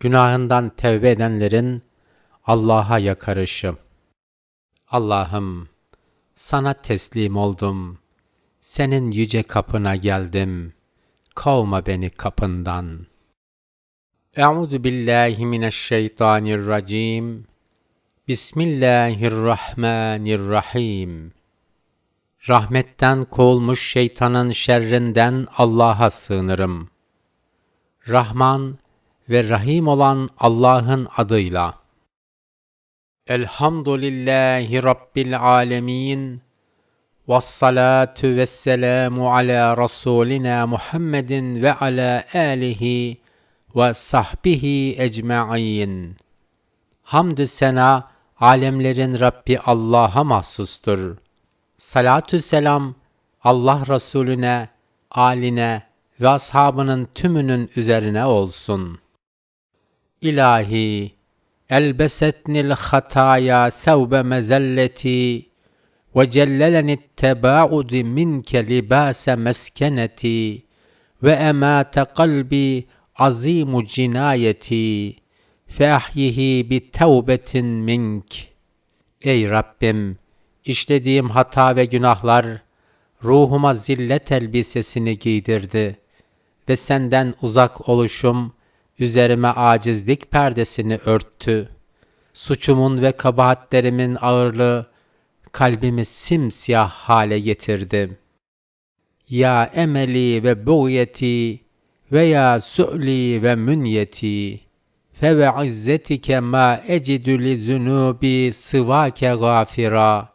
Günahından tevbe edenlerin Allah'a yakarışı. Allah'ım sana teslim oldum. Senin yüce kapına geldim. Kovma beni kapından. Euzu billahi mineşşeytanirracim. Bismillahirrahmanirrahim. Rahmetten kovulmuş şeytanın şerrinden Allah'a sığınırım. Rahman ve Rahim olan Allah'ın adıyla. Elhamdülillahi Rabbil alemin. Vessalatu vesselamu ala Rasulina Muhammedin ve ala alihi ve sahbihi ecma'in. Hamdü sena alemlerin Rabbi Allah'a mahsustur. Salatü selam Allah Resulüne, aline ve ashabının tümünün üzerine olsun. İlahi, elbesetnil hataya thevbe mezelleti ve celleleni tebaudi minke libase meskeneti ve emate kalbi azimu cinayeti feahyihi bi tevbetin mink. Ey Rabbim! işlediğim hata ve günahlar ruhuma zillet elbisesini giydirdi ve senden uzak oluşum üzerime acizlik perdesini örttü. Suçumun ve kabahatlerimin ağırlığı kalbimi simsiyah hale getirdi. Ya emeli ve buğyeti ve ya su'li ve münyeti fe ve izzetike ma ecidü li zunubi sıvake gafira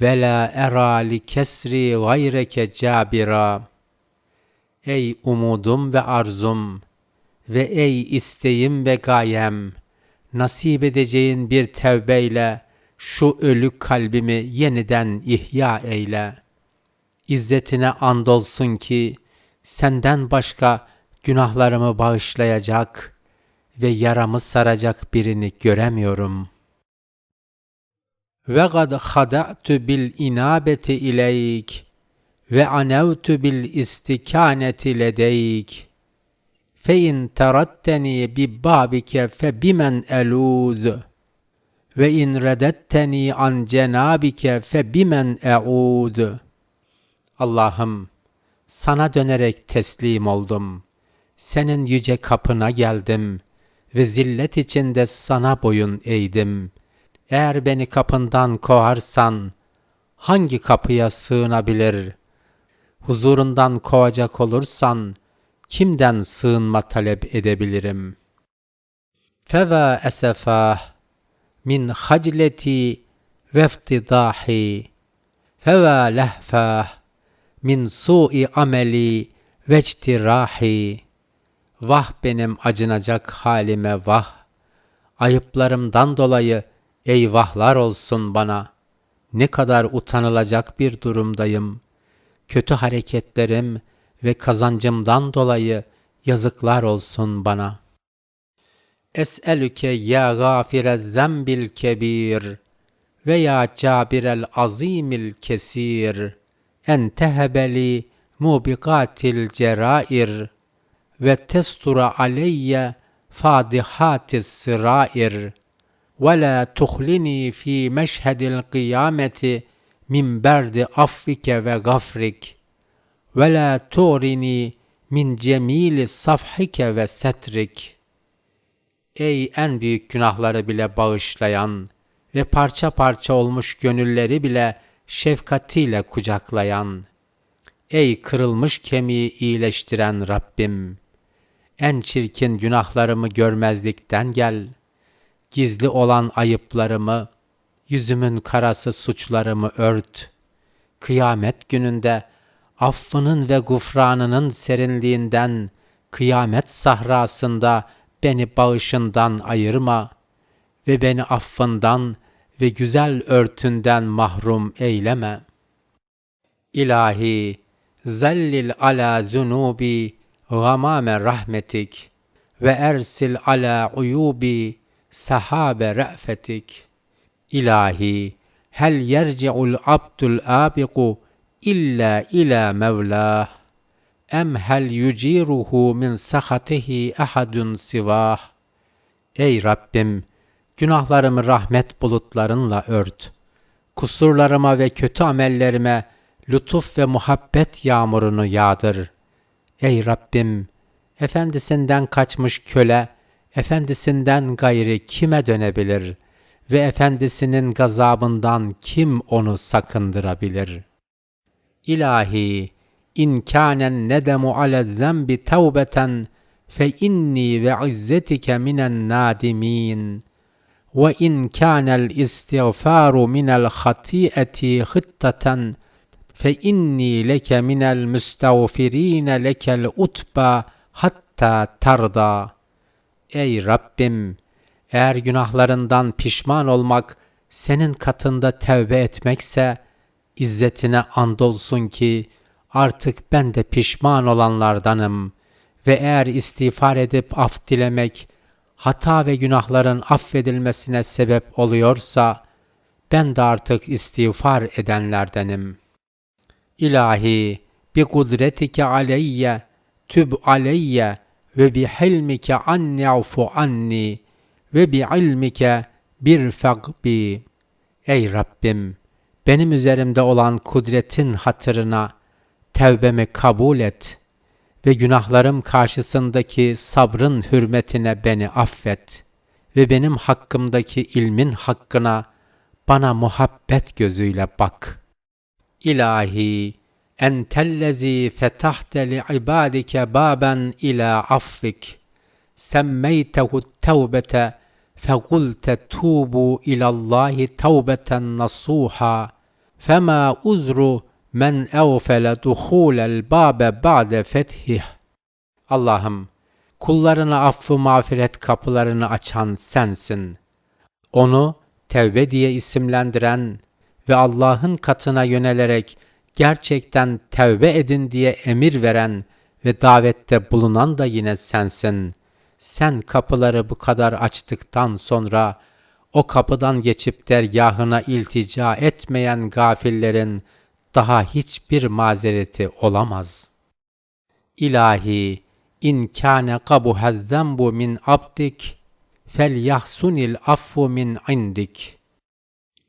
ve la era li kesri gayreke cabira. Ey umudum ve arzum ve ey isteğim ve gayem, nasip edeceğin bir tevbeyle şu ölü kalbimi yeniden ihya eyle. İzzetine andolsun ki senden başka günahlarımı bağışlayacak ve yaramı saracak birini göremiyorum. Ve gad hada'tu bil inabeti ileyk ve anevtu bil istikaneti ledeyk. Fe bimen elûz ve in redetteni an cenabike fe bimen eûd. Allah'ım sana dönerek teslim oldum. Senin yüce kapına geldim ve zillet içinde sana boyun eğdim. Eğer beni kapından kovarsan hangi kapıya sığınabilir? Huzurundan kovacak olursan kimden sığınma talep edebilirim? Feva esefah min hacleti veftidahi. Feva lehfah min su'i ameli vectirahi vah benim acınacak halime vah. Ayıplarımdan dolayı eyvahlar olsun bana. Ne kadar utanılacak bir durumdayım. Kötü hareketlerim ve kazancımdan dolayı yazıklar olsun bana.'' Es'elüke ya gafire zembil kebir ve ya cabirel azimil kesir en tehebeli mubiqatil cerair ve testura aleyye fadihatis sırair ve la tuhlini fi meşhedil kıyameti min berdi affike ve gafrik ve la turini min cemili safhike ve setrik.'' Ey en büyük günahları bile bağışlayan ve parça parça olmuş gönülleri bile şefkatiyle kucaklayan, ey kırılmış kemiği iyileştiren Rabbim, en çirkin günahlarımı görmezlikten gel, gizli olan ayıplarımı, yüzümün karası suçlarımı ört, kıyamet gününde affının ve gufranının serinliğinden, kıyamet sahrasında beni bağışından ayırma ve beni affından ve güzel örtünden mahrum eyleme. İlahi, zellil ala zunubi gamame rahmetik ve ersil ala uyubi sahabe re'fetik. İlahi, hel yerci'ul abdul abiku illa ila mevlah em hel yuciruhu min sahatihi ahadun sivah Ey Rabbim, günahlarımı rahmet bulutlarınla ört. Kusurlarıma ve kötü amellerime lütuf ve muhabbet yağmurunu yağdır. Ey Rabbim, efendisinden kaçmış köle, efendisinden gayri kime dönebilir ve efendisinin gazabından kim onu sakındırabilir? İlahi, in kânen nedemu ale zenbi tevbeten fe inni ve izzetike minen nadimin ve in kânel istiğfaru minel hatiyeti hıttaten fe inni leke minel müstağfirine lekel utba hatta tarda. Ey Rabbim! Eğer günahlarından pişman olmak senin katında tevbe etmekse, İzzetine andolsun ki artık ben de pişman olanlardanım ve eğer istiğfar edip af dilemek hata ve günahların affedilmesine sebep oluyorsa ben de artık istiğfar edenlerdenim. İlahi bi kudretike aleyye tüb aleyye ve bi hilmike anni afu anni ve bi ilmike bir bi. Ey Rabbim! Benim üzerimde olan kudretin hatırına tevbemi kabul et ve günahlarım karşısındaki sabrın hürmetine beni affet ve benim hakkımdaki ilmin hakkına bana muhabbet gözüyle bak. İlahi, entellezi fetahte li ibadike baben ila affik, semmeytehu tevbete فَقُلْتَ تُوبُوا إِلَى اللّٰهِ تَوْبَةً نَصُوحًا فَمَا اُذْرُ مَنْ اَوْفَلَ دُخُولَ الْبَابَ بَعْدَ فَتْحِهِ Allah'ım, kullarına affı mağfiret kapılarını açan sensin. Onu tevbe diye isimlendiren ve Allah'ın katına yönelerek gerçekten tevbe edin diye emir veren ve davette bulunan da yine sensin.'' Sen kapıları bu kadar açtıktan sonra o kapıdan geçip dergahına iltica etmeyen gafillerin daha hiçbir mazereti olamaz. İlahi, in kâne kabuhezzenbu min abdik, fel yahsunil affu min indik.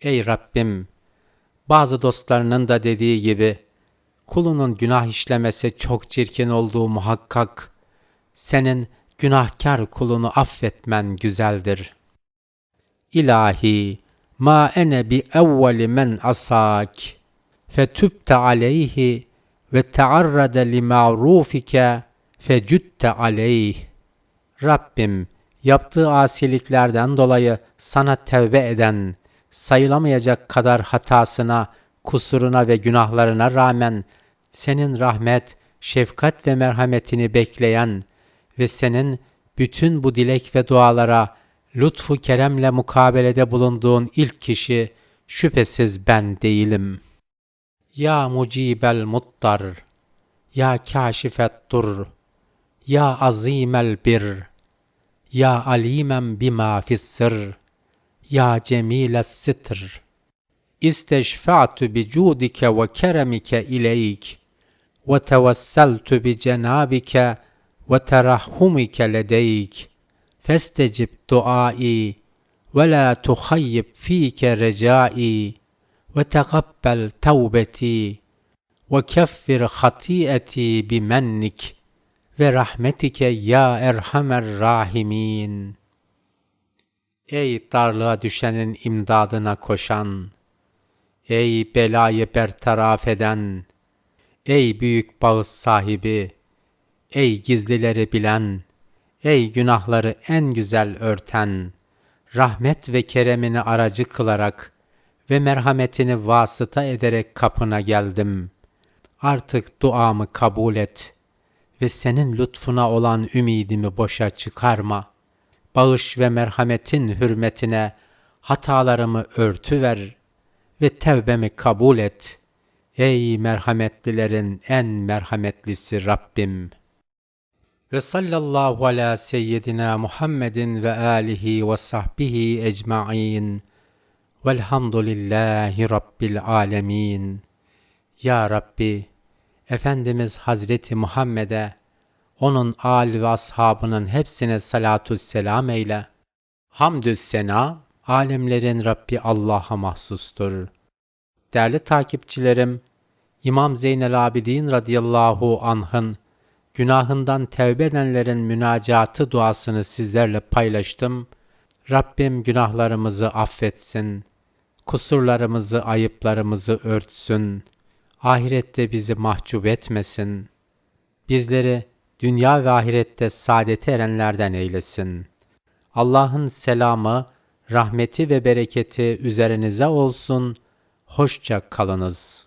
Ey Rabbim! Bazı dostlarının da dediği gibi, kulunun günah işlemesi çok çirkin olduğu muhakkak, senin günahkar kulunu affetmen güzeldir. İlahi, ma ene bi evveli men asak, fetübte aleyhi ve tearrade li ma'rufike fecütte aleyh. Rabbim, yaptığı asiliklerden dolayı sana tevbe eden, sayılamayacak kadar hatasına, kusuruna ve günahlarına rağmen senin rahmet, şefkat ve merhametini bekleyen ve senin bütün bu dilek ve dualara lütfu keremle mukabelede bulunduğun ilk kişi şüphesiz ben değilim. Ya mucibel muttar, ya kâşifet dur, ya azimel bir, ya alimen bima fissir, ya cemiles sitr. İsteşfa'tu bi cudike ve keremike ileyk ve tevesseltu bi cenabike ve terahhumike ledeyk festecib duai. Ve la tuhayyib fike recai. Ve tegabbel tevbeti. Ve keffir hatiyeti bimennik ve rahmetike ya erhamer rahimin. Ey darlığa düşenin imdadına koşan, ey belayı bertaraf eden, ey büyük bağız sahibi, Ey gizlileri bilen, ey günahları en güzel örten, rahmet ve keremini aracı kılarak ve merhametini vasıta ederek kapına geldim. Artık duamı kabul et ve senin lütfuna olan ümidimi boşa çıkarma. Bağış ve merhametin hürmetine hatalarımı örtüver ve tevbemi kabul et. Ey merhametlilerin en merhametlisi Rabbim.'' Ve sallallahu ala seyyidina Muhammedin ve alihi ve sahbihi ecma'in. Velhamdülillahi Rabbil alemin. Ya Rabbi, Efendimiz Hazreti Muhammed'e, onun âl ve ashabının hepsine salatü selam eyle. Hamdü sena, alemlerin Rabbi Allah'a mahsustur. Değerli takipçilerim, İmam Zeynel Abidin radıyallahu anh'ın günahından tevbe edenlerin münacatı duasını sizlerle paylaştım. Rabbim günahlarımızı affetsin, kusurlarımızı, ayıplarımızı örtsün, ahirette bizi mahcup etmesin, bizleri dünya ve ahirette saadete erenlerden eylesin. Allah'ın selamı, rahmeti ve bereketi üzerinize olsun. Hoşça kalınız.